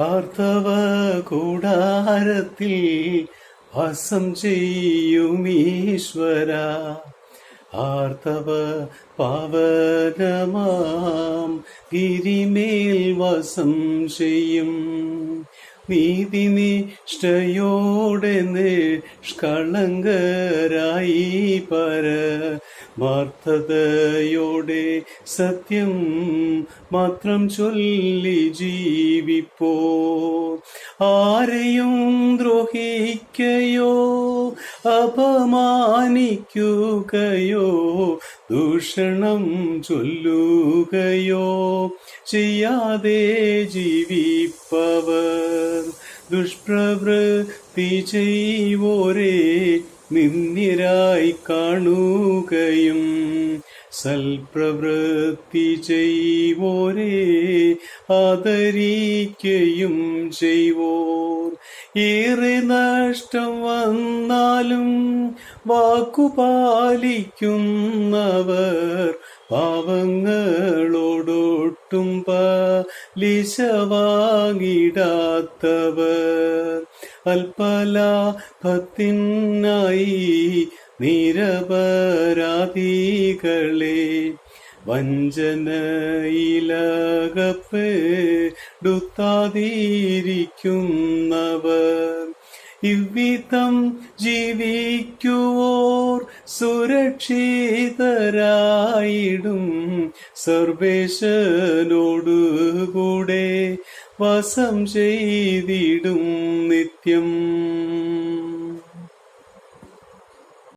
ആർത്തവ കൂടാരത്തിൽ വാസം ചെയ്യുമീശ്വര. ആർത്തവ പാവനമാം ഗിരിമേൽ വാസം ചെയ്യും. നീതി നിഷ്ഠയോടെ നിഷ്കളങ്കരായി പര. മാർത്ഥതയോടെ സത്യം മാത്രം ചൊല്ലി ജീവിപ്പോ? ആരെയും ദ്രോഹിക്കയോ അപമാനിക്കുകയോ ദൂഷണം ചൊല്ലുകയോ ചെയ്യാതെ ജീവിപ്പവർ. ദുഷ്പ്രവൃത്തി ചെയ്വോരെ നിന്ദ്യരായി കാണുകയും സൽപ്രവൃത്തി ചെയ്വോരെ ആദരിക്കയും ചെയ്വോർ. ഏറെ നഷ്ടം വന്നാലും വാക്കുപാലിക്കുന്നവർ പാവങ്ങളോടൊട്ടും പലിശ വാങ്ങിടാത്തവർ അൽപലാഭത്തിനായി നിരപരാധികളെ വഞ്ചനയിലകപ്പെടുത്താതിരിക്കുന്നവർ. ഇവിധം ജീവിക്കുവോർ സുരക്ഷിതരായിടും. സർവേശനോടു കൂടെ വാസം ചെയ്തിടും നിത്യം.